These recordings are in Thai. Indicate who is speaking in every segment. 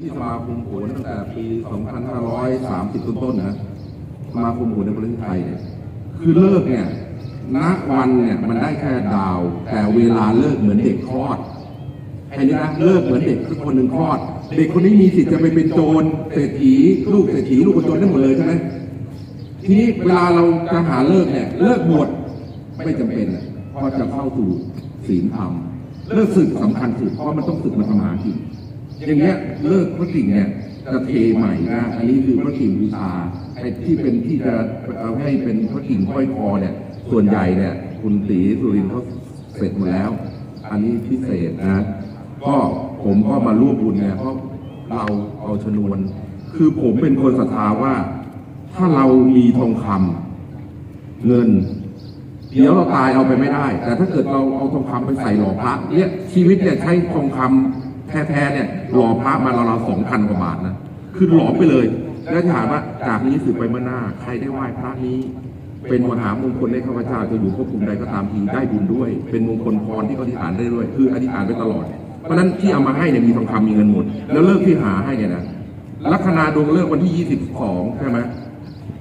Speaker 1: ที่สมาคมโหนตั้งแต่ปี 2530 ต้นๆนะสมาคมโหนในประเทศไทยเนี่ยคือเลิกเนี่ยณวันเนี่ยมันได้แค่ดาว แต่เวลาเลิกเหมือนเด็กคลอดแค่นี้นะเลิกเหมือนเด็กคือคนหนึ่งคลอด เด็กคนนี้มีสิทธิ์จะไปเป็นโจรเศรษฐีลูกเศรษฐีลูกคนจนได้หมดเลยใช่ไหมทีนี้เวลาเราจะหาเลิกเนี่ยเลิกบวชไม่จำเป็นเพราะจะเข้าสู่ศีลธรรมเลิกศึกสำคัญสุดเพราะมันต้องศึกมาทำหากิน อย่างเงี้ยเลิกพระกิ่งเนี่ยจะเทใหม่นะอันนี้คือพระกิ่งบูชาไอ้ที่เป็นที่จะเอาให้เป็นพระกิ่งห้อยคอเนี่ย ส่วนใหญ่เนี่ย คุณตีสุรินทร์เขาเสร็จหมดแล้ว อันนี้พิเศษนะก็ผมก็มาร่วมบุญเนี่ยเพราะเราเอาชนวน คือผมเป็นคนศรัทธาว่า ถ้าเรามีทองคำเงิน เดี๋ยวเราตายเอาไปไม่ได้ แต่ถ้าเกิดเราเอาทองคำไปใส่หล่อพระเนี่ยชีวิตเนี่ยใช้ทองคำ แท้ๆเนี่ยหล่อพระมาเราเราสองพันกว่าบาทนะคือหลอมไปเลย แล้วถามว่าจากนี้สืบไปเมื่อหน้า ใครได้ไหว้พระนี้ เป็นมหามงคลในข้าพเจ้าจะอยู่ภพภูมิใดก็ตามทีได้บุญด้วย เป็นมงคลพรที่เขาอธิษฐานได้ด้วยคืออธิษฐานไปตลอดเพราะนั้นที่เอามาให้เนี่ยมีทองคำมีเงินหมด แล้วเลิกที่หาให้เนี่ยนะลัคนาดวงเลิกวันที่ 22 ใช่ไหม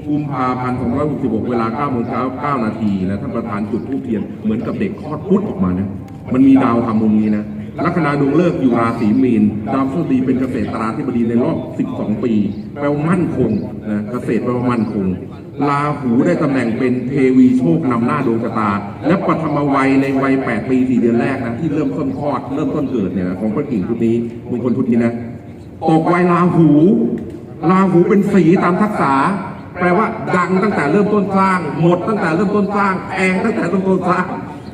Speaker 1: กุมภาพันธ์266 เวลา9โมงเช้า9นาทีนะท่านประธานจุดธูปเทียนเหมือนกับเด็กคลอดพุทธออกมานะมันมีดาวทำมุมนี้นะ ลัคนาดวงเลิกอยู่ราศีมีน ดาวพฤหัสบดีเป็นเกษตราธิบดีในรอบ 12 ปี แปลว่ามั่นคงนะเกษตรแปลว่ามั่นคงลาหูได้ตำแหน่งเป็นเทวีโชคนำหน้าดวงชะตา และปฐมวัยในวัย 8 ปี 4 เดือนแรกนะที่เริ่มต้นคลอด เริ่มต้นเกิดเนี่ยของพระกิ่งชุดนี้มงคลชุดนี้นะตกวัยราหูราหูเป็นสีตามทักษะแปลว่าดังตั้งแต่เริ่มต้นสร้าง หมดตั้งแต่เริ่มต้นสร้างแพงตั้งแต่เริ่มต้นสร้าง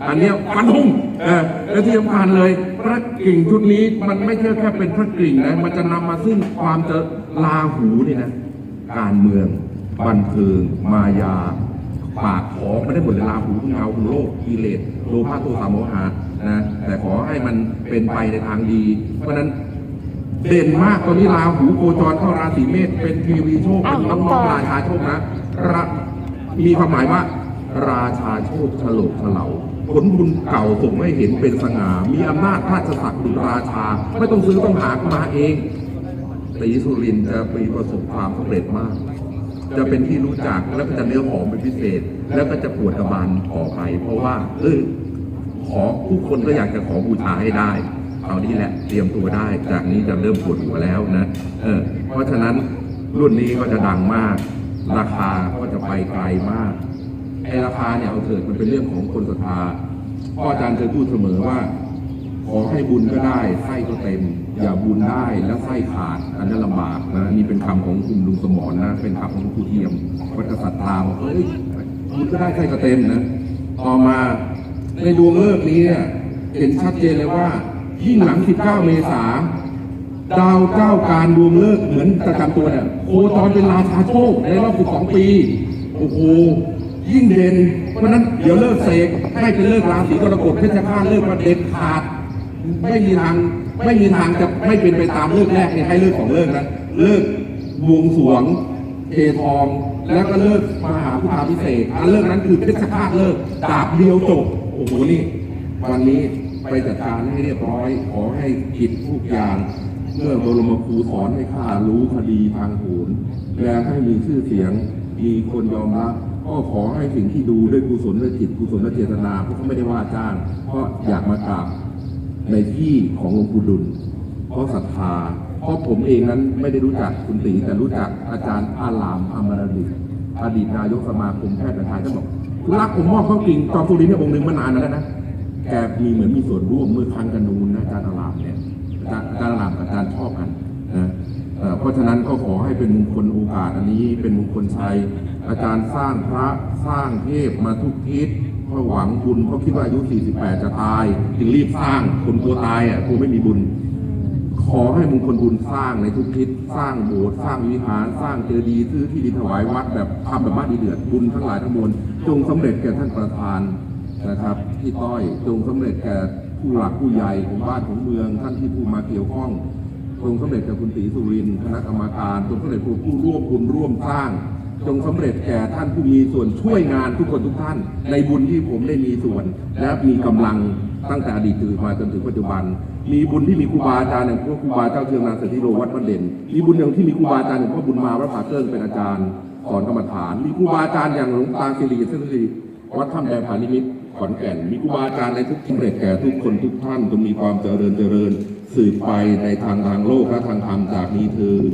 Speaker 1: อันเนี้ยฟันธงเออและที่สำคัญเลยพระกิ่งชุดนี้มันไม่ใช่แค่เป็นพระกิ่งนะมันจะนำมาซึ่งความเจอราหูนี่นะการเมืองบันเทิงมายา ปากขอไม่ได้หมดเลยลาหูเงาหูโลกกิเลสโลภะโทสะโมหะนะแต่ขอให้มันเป็นไปในทางดี เพราะฉะนั้นเด่นมากตอนนี้ราหูโคจรเข้าราศีเมษเป็นเทวีโชคเป็นน้องๆราชาโชคนะระมีความหมายว่า ราชาโชคฉลกเฉลาผลบุญเก่าส่งให้เห็นเป็นสง่า มีอำนาจราชศักดิ์ดุราชา ไม่ต้องซื้อต้องหามาเองตีสุรินจะมีประสบความสำเร็จมาก จะเป็นที่รู้จักแล้วก็จะเนื้อหอมเป็นพิเศษ แล้วก็จะปวดกระบาลต่อไป เพราะว่า เออขอผู้คนก็อยากจะขอบูชาให้ได้เอานี่แหละเตรียมตัวได้ จากนี้จะเริ่มปวดหัวแล้วนะเออเพราะฉะนั้นรุ่นนี้ก็จะดังมาก ราคาก็จะไปไกลมาก ไอ้ราคาเนี่ยเอาเถิดมันเป็นเรื่องของคนศรัทธาพ่ออาจารย์เคยพูดเสมอว่า ขอให้บุญก็ได้ไส้ก็เต็ม อย่าบุญได้แล้วไส้ขาดอันนั้นลำบากนะนี่เป็นคำของคุณลุงสมรนะ เป็นคำของครูเทียมวัดศรัทธาบอกเฮ้ยบุญก็ได้ไส้ก็เต็มนะต่อมาในดวงเลิกนี้เนี่ยเห็นชัดเจนเลยว่ายิ่งหลัง 19 เมษาดาวเจ้าการดวงเลิกเหมือนประจำตัวเนี่ยโคจรเป็นราชาโชคในรอบ 12 ปี โอ้โห ยิ่งเด่นเพราะนั้นเดี๋ยวเลิกเสกให้เป็นเลิกราศีกรกฎเพชฌฆาตเลิกประเด็นขาด ไม่มีทางไม่มีทางจะไม่เป็นไปตามเลิกแรกเนี่ยให้เลิกของเลิกนั้นเลิกบวงสวงเททอง แล้วก็เลิกมหาพุทธาพิเศษอันเลิกนั้นคือเพชฌฆาตเลิกดาบเดียวจบโอ้โหนี่วันนี้ไปจัดการให้เรียบร้อย ขอให้ผิดทุกอย่างเมื่อบรมครูสอนให้ข้ารู้คดีทางโหนและให้มีชื่อเสียงมีคนยอมรับ ก็ขอให้สิ่งที่ดูด้วยกุศลและจิตกุศลและเจตนาเพราะเขาไม่ได้ว่าจ้างเพราะอยากมากราบในที่ของหลวงปู่ดุลเพราะศรัทธาเพราะผมเองนั้นไม่ได้รู้จักคุณตีแต่รู้จักอาจารย์อาลามอมรดิตอดีตนายกสมาคมแพทย์แผนไทยท่านบอกคุณรักผมมอบข้าวกิ่งจอมสุรินทร์เนี่ยองค์หนึ่งมานานแล้วนะแกมีเหมือนมีส่วนร่วมเมื่อครั้งกันนูนนะอาจารย์อาลามเนี่ยอาจารย์อาลามกับอาจารย์ชอบกันนะเอ่อเพราะฉะนั้นก็ขอให้เป็นมงคลโอกาสอันนี้เป็นมงคลชัย อาจารย์สร้างพระสร้างเทพมาทุกทิศเพราะหวังบุญเพราะคิดว่าอายุ 48 จะตาย จึงรีบสร้างคนกลัวตายอะกลัวไม่มีบุญ ขอให้มงคลบุญสร้างในทุกทิศสร้างโบสถ์สร้างวิหารสร้างเจดีย์ซื้อที่ดินถวายวัดแบบทำแบบบ้านดีเดือดบุญทั้งหลายทั้งมวลจงสำเร็จแก่ท่านประธานนะครับที่ต้อยจงสำเร็จแก่ผู้หลักผู้ใหญ่ของบ้านของเมือง ท่านที่ผู้มาเกี่ยวข้องจงสำเร็จแก่คุณตีสุรินทร์คณะกรรมการจงสำเร็จผู้ร่วมบุญร่วมสร้าง จงสำเร็จแก่ท่านผู้มีส่วนช่วยงานทุกคนทุกท่าน ในบุญที่ผมได้มีส่วน และมีกำลังตั้งแต่อดีตมาจนถึงปัจจุบัน มีบุญที่มีครูบาอาจารย์อย่างพวกครูบาเจ้าเทืองนางเสถิโรวัดบ้านเด่น มีบุญอย่างที่มีครูบาอาจารย์อย่างพ่อบุญมาวัดผาเกิ้งเป็นอาจารย์สอนกรรมฐาน มีครูบาอาจารย์อย่างหลวงตาสิริเสถีวัดถ้ำแดงผานิมิตขอนแก่น มีครูบาอาจารย์ในทุกที่เด็แก่ทุกคนทุกท่านจงมีความเจริญเจริญสืบไปในทางทางโลกและทางธรรมจากนี้เถิด